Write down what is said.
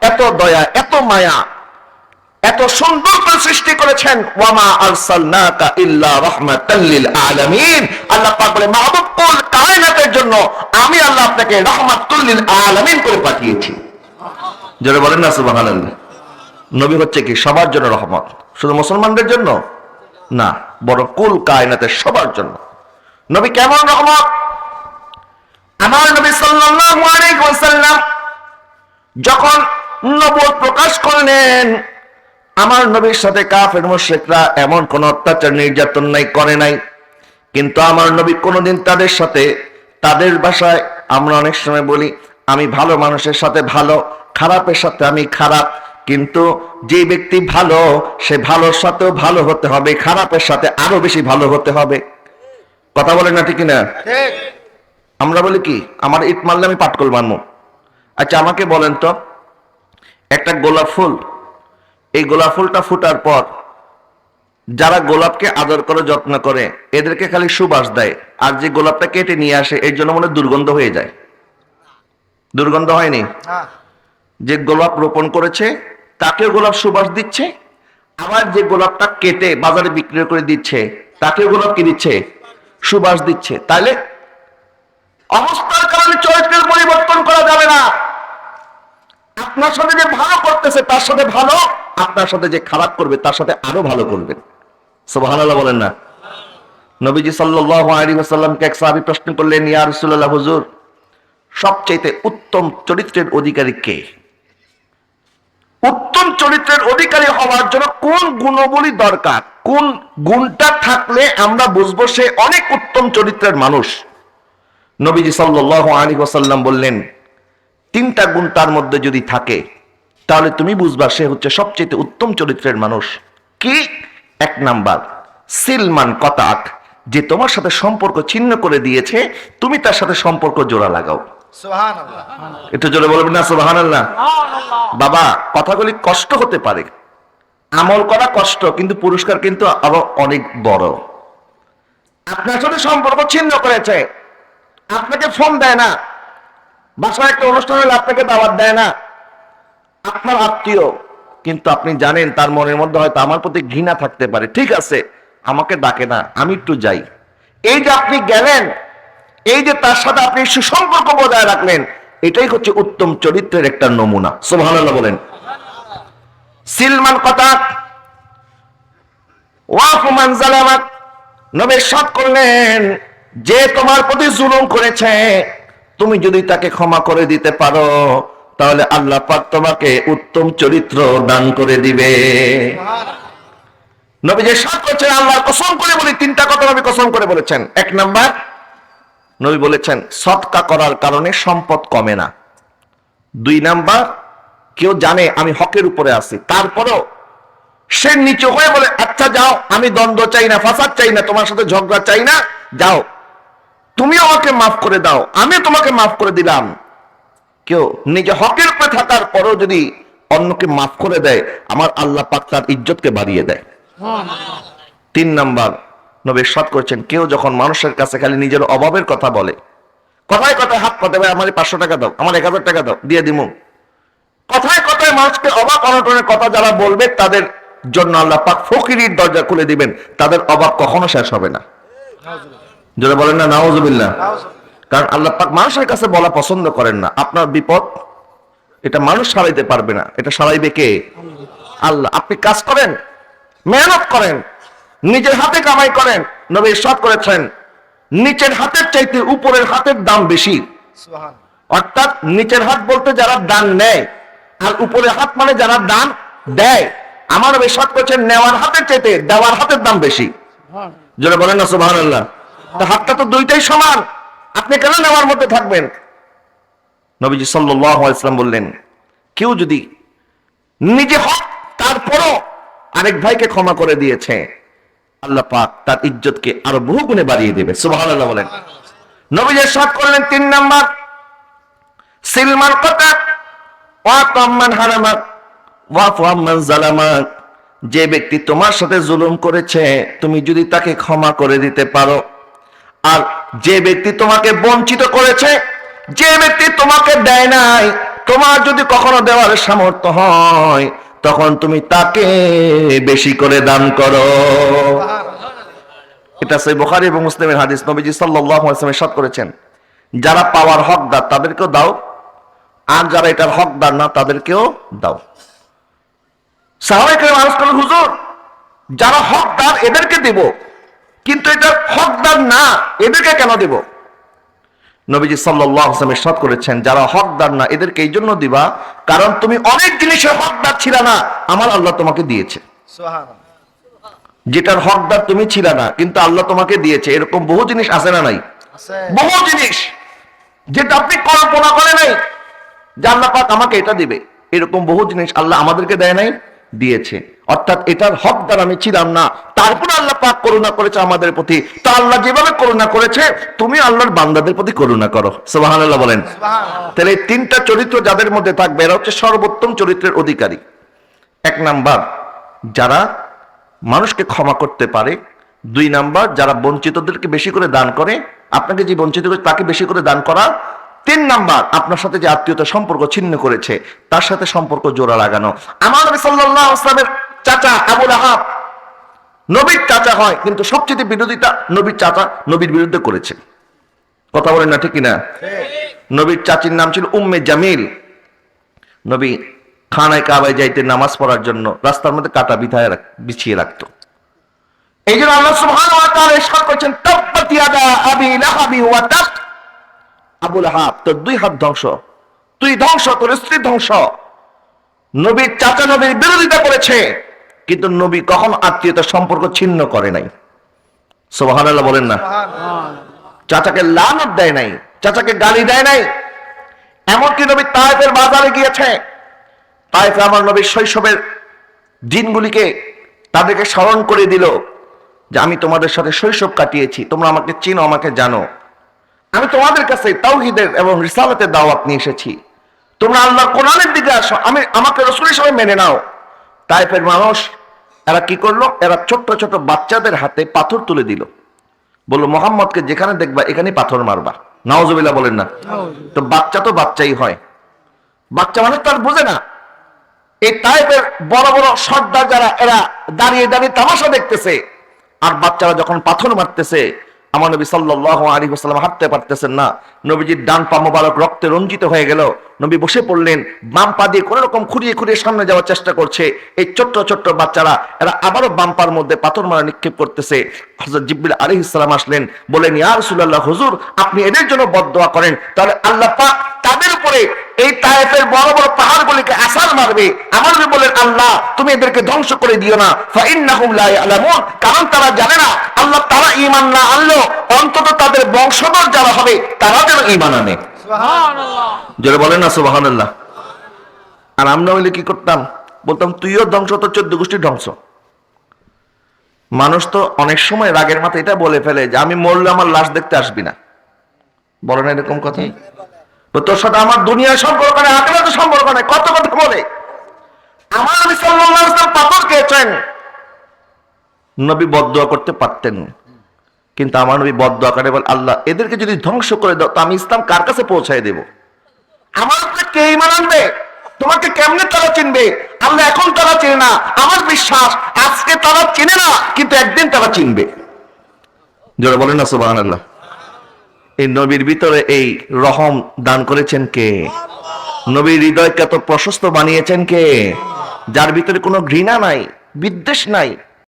এত দয়া, এত মায়া, এত সুন্দর সৃষ্টি করেছেন। কায়নাতের জন্য আমি আল্লাহ আপনাকে করে পাঠিয়েছি? বলেন না নবী হচ্ছে কি? সবার জন্য রহমত। শুধু মুসলমানদের জন্য? না বড় কুল কায়নাতের সবার জন্য। নবী কেমন রহমত? আমার নবী ওয়াসাল্লাম যখন নবুয়ত প্রকাশ করলেন আমার নবীর সাথে কাফের মুশরিকরা এমন কোন অত্যাচার নির্যাতন নাই করে নাই। কিন্তু আমার নবী কোনোদিন তাদের সাথে তাদের ভাষায় আমরা অনেক সময় বলি আমি ভালো মানুষের সাথে ভালো খারাপের সাথে আমি খারাপ কিন্তু যে ব্যক্তি ভালো সে ভালোর সাথেও ভালো হতে হবে খারাপের সাথে আরও বেশি ভালো হতে হবে। কথা বলেন না ঠিক না আমরা বলি কি আমার ইট মারলে আমি পাটকল মারবো আচ্ছা আমাকে বলেন তো একটা গোলাপ ফুল এই গোলাপ ফুলটা ফুটার পর যারা গোলাপকে আদর করে যত্ন করে এদেরকে খালি সুবাস দেয় আর যে গোলাপটা কেটে নিয়ে আসে এর জন্য মনে দুর্গন্ধ হয়ে যায়। দুর্গন্ধ হয়নি? যে গোলাপ রোপণ করেছে তাকেও গোলাপ সুবাস দিচ্ছে আবার যে গোলাপটা কেটে বাজারে বিক্রি করে দিচ্ছে তাকে গোলাপ কি দিচ্ছে? সুবাস দিচ্ছে। তাইলে অবস্থার কারণে চরিত্রের পরিবর্তন করা যাবে না। আপনার সাথে যে ভালো করতেছে, তার সাথে ভালো, আপনার সাথে যে খারাপ করবে, তার সাথে আরও ভালো করবেন সুবহানাল্লাহ বলেন না। নবীজি সাল্লাল্লাহু আলাইহি ওয়াসাল্লামকে এক সাহাবী প্রশ্ন করলেন, ইয়া রাসূলুল্লাহ, হুজুর সবচেয়ে উত্তম চরিত্রের অধিকারী কে? উত্তম চরিত্রের অধিকারী হওয়ার জন্য কোন গুণবলী দরকার? কোন গুণটা থাকলে আমরা বুঝব সে অনেক উত্তম চরিত্রের মানুষ? নবীজি সাল্লাল্লাহু আলাইহি ওয়াসাল্লাম বললেন তিনটা গুণ তার মধ্যে যদি থাকে তাহলে তুমি বুঝবা সে হচ্ছে সবচেয়ে উত্তম চরিত্রের মানুষ। কি? এক নাম্বার সিলমান কতাক যে তোমার সাথে সম্পর্ক ছিন্ন করে দিয়েছে তুমি তার সাথে সম্পর্ক জোড়া লাগাও। একটু জোরে বলবেন না সুবহানাল্লাহ। বাবা কথাগুলি কষ্ট হতে পারে। আমল করা কষ্ট কিন্তু পুরস্কার কিন্তু আরও অনেক বড়। আপনার সাথে সম্পর্ক ছিন্ন করেছে আপনাকে ফোন দেয় না। বাসায় একটা অনুষ্ঠান হলে আপনাকে দাওয়াত দেয় না। আপনার আত্মীয়, কিন্তু আপনি জানেন তার মনের মধ্যে হয়তো আমার প্রতি ঘৃণা থাকতে পারে। ঠিক আছে, আমাকে ডাকে না, আমি একটু যাই। এই যে আপনি গেলেন, এই যে তার সাথে আপনি সুসম্পর্ক বজায় রাখলেন, এটাই হচ্ছে উত্তম চরিত্রের একটা নমুনা। সুবহানাল্লাহ বলেন। সিলমান কথা। ওয়াফুমান জালামাত। নবী সাত করলেন যে তোমার প্রতি জুলুম করেছে, তুমি যদি তাকে ক্ষমা করে দিতে পারো, তাহলে আল্লাহ পাক তোমাকে উত্তম চরিত্র দান করে দিবে। নবী যে সাত করছেন আল্লাহর কসম করে বলি, তিনটা কথা নবী কসম করে বলেছেন। এক নাম্বার, নবী বলেছেন, সৎকা করার কারণে সম্পদ কমে না। দুই নাম্বার, কেউ জানে আমি হকের উপরে আছি, তারপরও সে নিচু হয়ে বলে আচ্ছা যাও, আমি দ্বন্দ্ব চাই না, ফাসাদ চাই না, তোমার সাথে ঝগড়া চাই না, যাও। তুমি আমাকে মাফ করে দাও, আমি তোমাকে মাফ করে দিলাম। কেউ নিজে হকের উপরে থাকার পরও যদি অন্যকে মাফ করে দেয়, আমার আল্লাহ পাক তার ইজ্জতকে বাড়িয়ে দেয়। তিন নাম্বার, নবী সাত করছেন, কেউ যখন মানুষের কাছে খালি নিজের অভাবের কথা বলে, কথায় কথায় হাত পাতে ভাই, আমার পাঁচশো টাকা দাও, আমার এক হাজার টাকা দাও, দিয়ে দিমু। কথায় কথায় মানুষকে অবাক অনটনের কথা যারা বলবে, তাদের জন্য আল্লাহ পাক ফকিরির দরজা খুলে দিবেন, তাদের অভাব কখনো শেষ হবে না। যারা বলেন না নাওজুবিল্লাহ কারণ আল্লাহ পাক মানুষের কাছে বলা পছন্দ করেন না। আপনার বিপদ এটা মানুষ সারাইতে পারবে না। এটা সারাইবে কে? আল্লাহ। আপনি কাজ করেন মেহনত করেন নিজের হাতে কামাই করেন নবী সব করেছেন নিচের হাতের চাইতে উপরের হাতের দাম বেশি। অর্থাৎ নিচের হাত বলতে যারা দান নেয় আর উপরের হাত মানে যারা দান দেয়। আমার বিশ্বাস করছেন নেওয়ার হাতের চাইতে দেওয়ার হাতের দাম বেশি। যারা বলেন না সুবাহ আল্লাহ হাতটা তো দুইটাই সমান। আপনি কেন নেওয়ার মধ্যে থাকবেন? নবীজি সাল্লাহ ইসলাম বললেন, কেউ যদি নিজে হক, তারপরও আরেক ভাইকে ক্ষমা করে দিয়েছে, আল্লাহ পাক তার ইজ্জতকে আরও বহু গুণে বাড়িয়ে দেবে। সুবহানাল্লাহ বলেন। নবীজি সাত করলেন তিন নাম্বার। সিলমান কথা ওয়াকাম্মান হারামাক যে ব্যক্তি তোমার সাথে জুলুম করেছে, তুমি যদি তাকে ক্ষমা করে দিতে পারো আর যে ব্যক্তি তোমাকে বঞ্চিত করেছে, যে ব্যক্তি তোমাকে দেয় নাই, তোমার যদি কখনো দেওয়ার সামর্থ্য হয়, তখন তুমি তাকে বেশি করে দান করো। এটা সেই বুখারী এবং মুসলিমের হাদিস। নবীজি ওয়াসাল্লাম ইরশাদ করেছেন, যারা পাওয়ার হকদার তাদেরকেও দাও, আর যারা এটার হকদার না, তাদেরকেও দাও। সাহাবায়ে মানুষ করলেন হুজুর, যারা হকদার এদেরকে দেব কিন্তু এটা হকদার না এদেরকে কেন দেব? নবীজি সাল্লাল্লাহু আলাইহি করেছেন যারা হকদার না এদেরকে এই জন্য দিবা কারণ তুমি অনেক জিনিসের হকদার ছিল না আমার আল্লাহ তোমাকে দিয়েছে। যেটার হকদার তুমি ছিল না কিন্তু আল্লাহ তোমাকে দিয়েছে এরকম বহু জিনিস আছে না নাই? বহু জিনিস যেটা আপনি কল্পনা করে নাই যে আল্লাহ পাক আমাকে এটা দিবে এরকম বহু জিনিস আল্লাহ আমাদেরকে দেয় নাই দিয়েছে। অর্থাৎ এটার হকদার আমি ছিলাম না। তারপর আল্লাহ পাক করুণা করেছে আমাদের প্রতি। তা আল্লাহ যেভাবে করুণা করেছে তুমি আল্লাহর বান্দাদের প্রতি করুণা করো। সুবহানাল্লাহ বলেন। তাহলে এই তিনটা চরিত্র যাদের মধ্যে থাকবে এরা হচ্ছে সর্বোত্তম চরিত্রের অধিকারী। এক নাম্বার যারা মানুষকে ক্ষমা করতে পারে। দুই নাম্বার যারা বঞ্চিতদেরকে বেশি করে দান করে আপনাকে যে বঞ্চিত করে তাকে বেশি করে দান করা। তিন নাম্বার আপনার সাথে যে আত্মীয়তা সম্পর্ক ছিন্ন করেছে তার সাথে সম্পর্ক জোড়া লাগানো। আমার আলাইহি ওয়াসাল্লামের চাচা আবুল আহাব। নবীর চাচা হয়, কিন্তু সবচেয়ে বিরোধিতা নবীর চাচা নবীর বিরুদ্ধে করেছে। কথা বলেন না, ঠিক কিনা? নবীর চাচির নাম ছিল উম্মে জামিল। নবী খানায় কাবায় যাইতে নামাজ পড়ার জন্য রাস্তার মধ্যে কাটা বিথায় বিছিয়ে রাখতো। এই জন্য আল্লাহ সুবহানাহু ওয়া তাআলা করেছেন আবি লাহাবি ওয়া আবুল হাব দুই হাত ধ্বংস, তুই ধ্বংস, তোর স্ত্রী ধ্বংস। নবীর চাচা নবীর বিরোধিতা করেছে। কিন্তু নবী কখন আত্মীয়তার সম্পর্ক ছিন্ন করে নাই? সুবহানাল্লাহ বলেন না। চাচাকে লানত দেয় নাই চাচাকে গালি দেয় নাই। এমনকি নবী তায়েফের বাজারে গিয়েছে। তায়েফে আমার নবীর শৈশবের দিনগুলিকে তাদেরকে স্মরণ করে দিল যে আমি তোমাদের সাথে শৈশব কাটিয়েছি তোমরা আমাকে চিনো আমাকে জানো। আমি তোমাদের কাছে তাওহিদের এবং রিসালাতের দাওয়াত নিয়ে এসেছি। তোমরা আল্লাহর কোরআনের দিকে আসো আমি আমাকে রসুল হিসেবে মেনে নাও। তাইফের মানুষ এরা কি করল? এরা ছোট্ট ছোট বাচ্চাদের হাতে পাথর তুলে দিল। বলল মোহাম্মদকে যেখানে দেখবা এখানে পাথর মারবা। নওয়াজবিল্লাহ বলেন না। তো বাচ্চা তো বাচ্চাই হয়। বাচ্চা মানুষ তার বোঝে না। এই টাইপের বড় বড় সর্দার যারা এরা দাঁড়িয়ে দাঁড়িয়ে তামাশা দেখতেছে। আর বাচ্চারা যখন পাথর মারতেছে আমার নবী সাল্লাহ আলী ওয়াসাল্লাম হাঁটতে পারতেছেন না। নবীজির ডান পা মোবারক রক্তে রঞ্জিত হয়ে গেল। নবী বসে পড়লেন, বাম পা দিয়ে কোনো রকম খুঁড়িয়ে খুঁড়িয়ে সামনে যাওয়ার চেষ্টা করছে। এই ছোট্ট ছোট্ট বাচ্চারা, এরা আবারও বাম পার মধ্যে পাথর মারা নিক্ষেপ করতেছে। হজরত জিব্বিল আলী ইসলাম আসলেন বলেন ইয়া সুল্লাহ হুজুর, আপনি এদের জন্য বদদোয়া করেন। তাহলে আল্লাহ পাক তাদের উপরে এই তায়েফের বড় বড় পাহাড়গুলিকে আসার মারবে আমার বলেন আল্লাহ তুমি এদেরকে ধ্বংস করে দিও না। কারণ তারা জানে না আল্লাহ তারা ঈমান না আনলো অন্তত তাদের বংশধর যারা হবে তারা যেন ঈমান আনে। যারা বলেন না সুবহানাল্লাহ। আর আমরা হইলে কি করতাম? বলতাম তুইও ধ্বংস তো চোদ্দ গোষ্ঠীর ধ্বংস। মানুষ তো অনেক সময় রাগের মাথা এটা বলে ফেলে যে আমি মরলে আমার লাশ দেখতে আসবি না। বলেন এরকম কথা তোর সাথে আমার দুনিয়ার সম্পর্ক নেই আখেরাতে সম্পর্ক নেই, কত কথা বলে? আমার নবী সাল্লাল্লাহু আলাইহি পাথর খেয়েছেন। নবী বদদোয়া করতে পারতেন। কিন্তু আমার নবী বদদোয়া করে বল, আল্লাহ, এদেরকে যদি ধ্বংস করে দাও, তো আমি ইসলাম কার কাছে পৌঁছায় দেব? আমার উপরে কে ইমান আনবে? তোমাকে কেমনে তারা চিনবে? আল্লাহ এখন তারা চিনে না। আমার বিশ্বাস, আজকে তারা চিনে না, কিন্তু একদিন তারা চিনবে। যারা বলেন না, সুবহানাল্লাহ। এই নবীর ভিতরে এই রহম দান করেছেন কে? নবীর হৃদয়কে এত প্রশস্ত বানিয়েছেন কে? যার ভিতরে কোনো ঘৃণা নাই, বিদ্বেষ নাই